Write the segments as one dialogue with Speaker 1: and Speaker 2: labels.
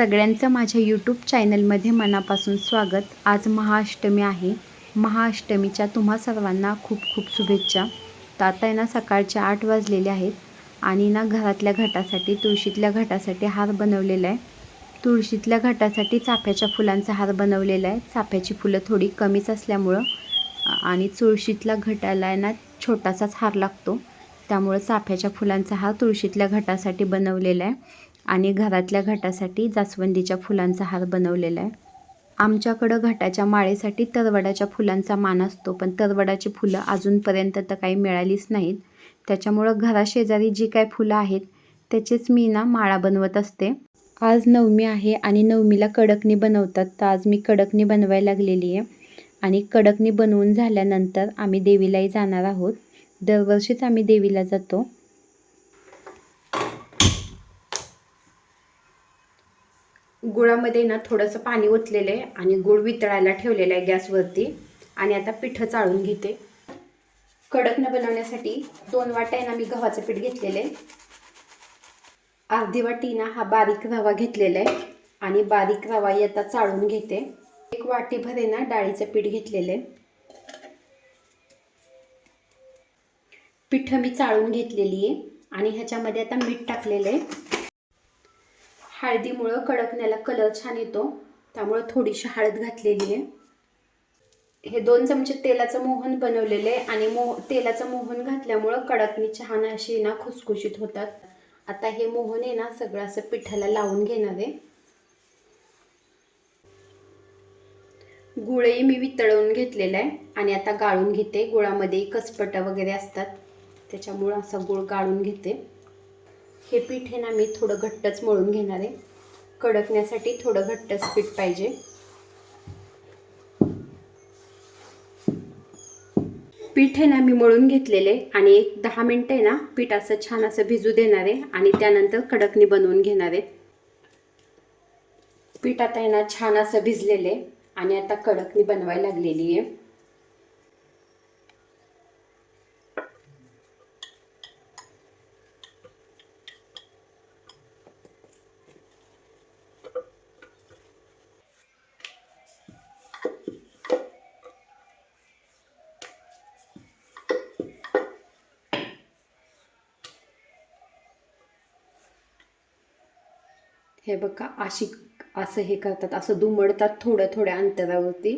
Speaker 1: सगळ्यांचं माझ्या यूट्यूब चॅनलमध्ये मनापासून स्वागत. आज महाअष्टमी आहे. महाअष्टमीच्या तुम्हा सर्वांना खूप खूप शुभेच्छा. तर आता आहे ना सकाळचे आठ वाजलेले आहेत आणि ना घरातल्या घटासाठी तुळशीतल्या घटासाठी हार बनवलेला आहे. तुळशीतल्या घटासाठी चाफ्याच्या फुलांचा हार बनवलेला आहे. चाफ्याची फुलं थोडी कमीच असल्यामुळं आणि तुळशीतल्या घटाला आहे ना छोटासाच हार लागतो. त्यामुळं चाफ्याच्या फुलांचा हार तुळशीतल्या घटासाठी बनवलेला आहे. आणि घरातल्या घटासाठी जास्वंदीच्या फुलांचा हार बनवलेला आहे. आमच्याकडं घटाच्या माळेसाठी तरवडाच्या फुलांचा मान असतो पण तरवडाची फुलं अजूनपर्यंत तर काही मिळालीच नाहीत. त्याच्यामुळं घराशेजारी जी काय फुलं आहेत त्याचेच मी ना माळा बनवत असते. आज नवमी आहे आणि नवमीला कडकणी बनवतात तर आज मी कडकणी बनवायला लागलेली आहे. आणि कडकणी बनवून झाल्यानंतर आम्ही देवीलाही जाणार आहोत. दरवर्षीच आम्ही देवीला जातो. गुळामध्ये ना थोडंसं पाणी ओतलेलं आहे आणि गुळ वितळायला ठेवलेलं आहे गॅसवरती. आणि आता पिठं चाळून घेते. कडकनं बनवण्यासाठी दोन वाट्या ना मी गव्हाचं पीठ घेतलेलं आहे. अर्धी वाटी ना हा बारीक रवा घेतलेला आहे. आणि बारीक रवा आता चाळून घेते. एक वाटीभर आहे ना डाळीचं पीठ घेतलेलं आहे. पिठं मी चाळून घेतलेली आहे. आणि ह्याच्यामध्ये आता मीठ टाकलेलं आहे. हळदीमुळं कडकण्याला कलर छान येतो. त्यामुळं थोडीशी हळद घातलेली आहे. हे दोन चमचे तेलाचं मोहन बनवलेलं आहे आणि मो तेलाचं मोहन घातल्यामुळं कडकणी छान अशी ना खुसखुशीत होतात. आता हे मोहन आहे ना सगळं असं पिठाला लावून घेणार आहे. गुळही मी वितळवून घेतलेला आहे आणि आता गाळून घेते. गुळामध्ये कसपटा वगैरे असतात. त्याच्यामुळं असा गुळ गाळून घेते. हे पीठ हे ना मी थोडं घट्टच मळून घेणार आहे. कडकण्यासाठी थोडं घट्टच पीठ पाहिजे. पीठ आहे ना मी मळून घेतलेले आणि एक दहा मिनटं आहे ना पीठ असं छान असं भिजू देणार आहे आणि त्यानंतर कडकणी बनवून घेणार आहे. पीठ आता आहे ना छान असं भिजलेले आणि आता कडकणी बनवायला लागलेली आहे. हे बघा अशी असं हे करतात असं दुमडतात थोड्या थोड्या अंतरावरती.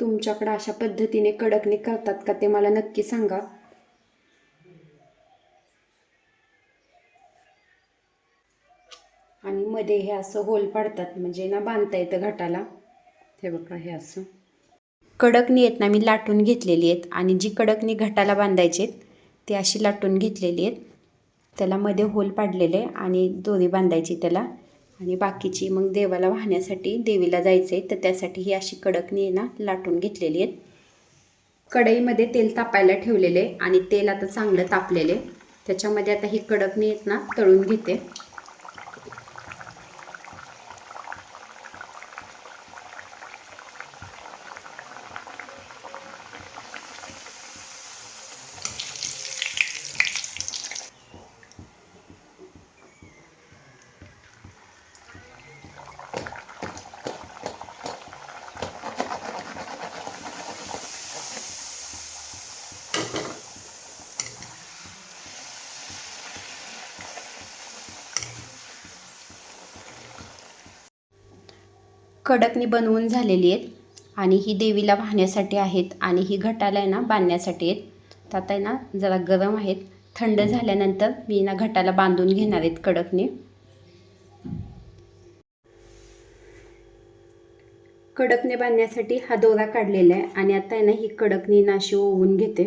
Speaker 1: तुमच्याकडं अशा पद्धतीने कडकने करतात का ते मला नक्की सांगा. आणि मध्ये हे असं होल पाडतात म्हणजे ना बांधता येतं घाटाला. हे बघा हे असं. कडकणी आहेत ना मी लाटून घेतलेली आहेत. आणि जी कडकणी घटाला बांधायची आहेत ती अशी लाटून घेतलेली आहेत. त्याला मध्ये होल पाडलेले आणि दोरी बांधायची त्याला. आणि बाकीची मग देवाला वाहण्यासाठी देवीला जायचं आहे तर त्यासाठी ही अशी कडकणी आहे ना लाटून घेतलेली आहेत. कढईमध्ये तेल तापायला ठेवलेले आणि तेल आता चांगलं तापलेले. त्याच्यामध्ये आता ही कडकणी आहेत ना तळून घेते. कडकनी बनवून झालेली आहेत आणि ही देवीला वाहण्यासाठी आहेत आणि ही घटाला आहे ना बांधण्यासाठी आहेत. तर आता आहे ना जरा गरम आहेत. थंड झाल्यानंतर मी ना घटाला बांधून घेणार आहेत कडकने. कडकने बांधण्यासाठी हा दोरा काढलेला आहे आणि आता आहे ना ही कडकनी नाशी ओवून घेते.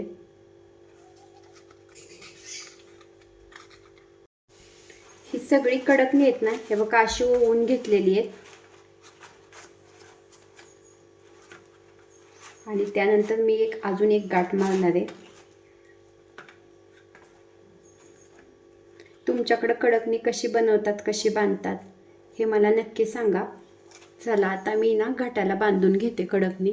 Speaker 1: ही सगळी कडकणी आहेत ना हे बघा अशी ओवून घेतलेली आहेत. आणि त्यानंतर मी एक अजून एक गाठ मारणार आहे. तुमच्याकडं कडकणी कशी बनवतात कशी बांधतात हे मला नक्की सांगा. चला आता मी ना घाटाला बांधून घेते कडकणी.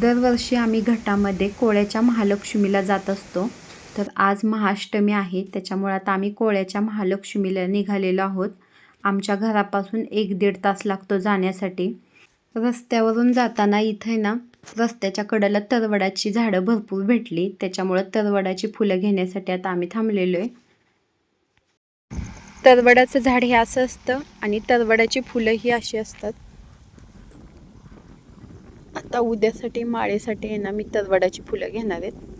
Speaker 1: दरवर्षी आम्ही घटामध्ये कोळ्याच्या महालक्ष्मीला जात असतो. तर आज महाअष्टमी आहे त्याच्यामुळे आता आम्ही कोळ्याच्या महालक्ष्मीला निघालेलो आहोत. आमच्या घरापासून एक दीड तास लागतो जाण्यासाठी. रस्त्यावरून जाताना इथे ना रस्त्याच्या कडेला तरवडाची झाडं भरपूर भेटली. त्याच्यामुळं तरवडाची फुलं घेण्यासाठी आता आम्ही थांबलेलो आहे. तरवडाचं झाड हे असं असतं आणि तरवडाची फुलं ही अशी असतात. आता उद्यासाठी माळेसाठी आहे ना मी तरवडाची फुलं घेणार आहेत.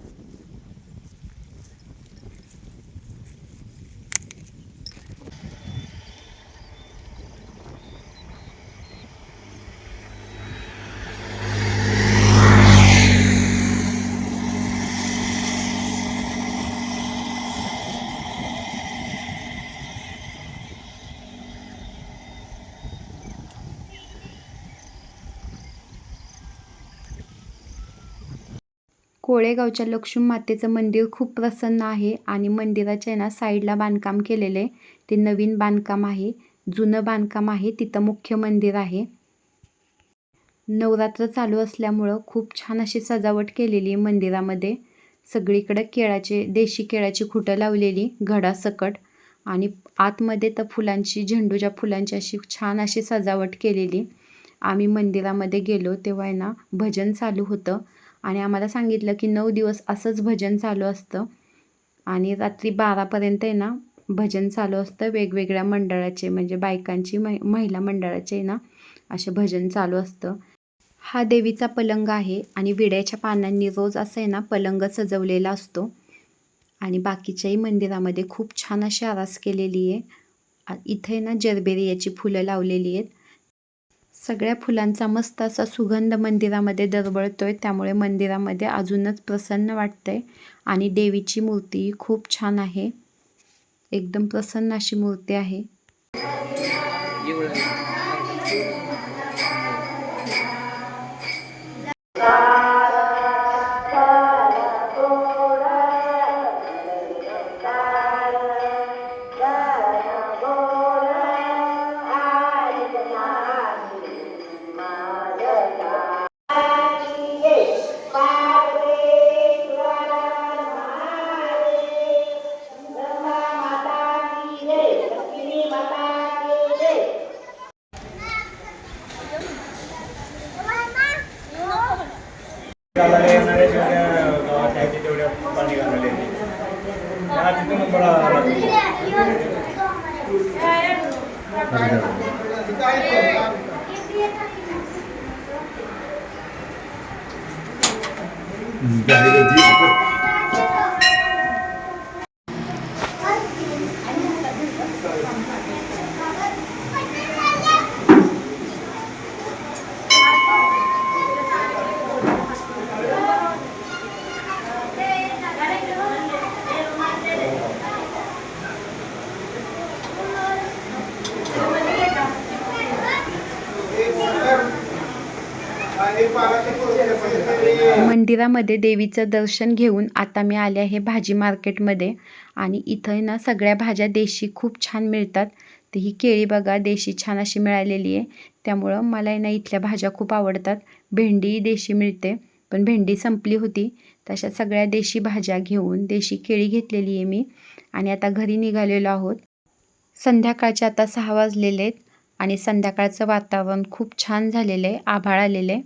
Speaker 1: कोळेगावच्या लक्ष्मी मातेचं मंदिर खूप प्रसन्न आहे आणि मंदिराच्या आहे ना साईडला बांधकाम केलेलं आहे. ते नवीन बांधकाम आहे जुनं बांधकाम आहे तिथं मुख्य मंदिर आहे. नवरात्र चालू असल्यामुळं खूप छान अशी सजावट केलेली आहे मंदिरामध्ये. सगळीकडं केळाचे देशी केळाची खुटं लावलेली घडासकट आणि आतमध्ये तर फुलांची झेंडूच्या फुलांची अशी छान अशी सजावट केलेली. आम्ही मंदिरामध्ये गेलो तेव्हा आहे ना भजन चालू होतं. आणि आम्हाला सांगितलं की नऊ दिवस असंच भजन चालू असतं. आणि रात्री बारापर्यंत आहे ना भजन चालू असतं. वेगवेगळ्या मंडळाचे म्हणजे बायकांची मै महिला मंडळाचे ना असे भजन चालू असतं. हा देवीचा पलंग आहे आणि विड्याच्या पानांनी रोज असं आहे ना पलंग सजवलेला असतो. आणि बाकीच्याही मंदिरामध्ये खूप छान अशी आरास केलेली आहे. इथे ना जरबेरियाची फुलं लावलेली आहेत. सगळ्या फुलांचा मस्त असा सुगंध मंदिरामध्ये दरवळतोय त्यामुळे मंदिरामध्ये अजूनच प्रसन्न वाटतंय. आणि देवीची मूर्ती खूप छान आहे. एकदम प्रसन्न अशी मूर्ती आहे.
Speaker 2: गावाला येणाऱ्या जेवढ्या गावात आहे ते तेवढ्या पाणी घालायला येते हा तिथं नंबर आला
Speaker 1: मंदिरामध्ये देवीचं दर्शन घेऊन आता मी आले आहे भाजी मार्केटमध्ये. आणि इथं ना सगळ्या भाज्या देशी खूप छान मिळतात. तर ही केळी बघा देशी छान अशी मिळालेली आहे. त्यामुळं मला ना इथल्या भाज्या खूप आवडतात. भेंडी देशी मिळते पण भेंडी संपली होती. तशा सगळ्या देशी भाज्या घेऊन देशी केळी घेतलेली आहे मी. आणि आता घरी निघालेलो आहोत. संध्याकाळचे आता सहा वाजलेले आहेत. आणि संध्याकाळचं वातावरण खूप छान झालेलं आहे. आभाळ आलेलं आहे.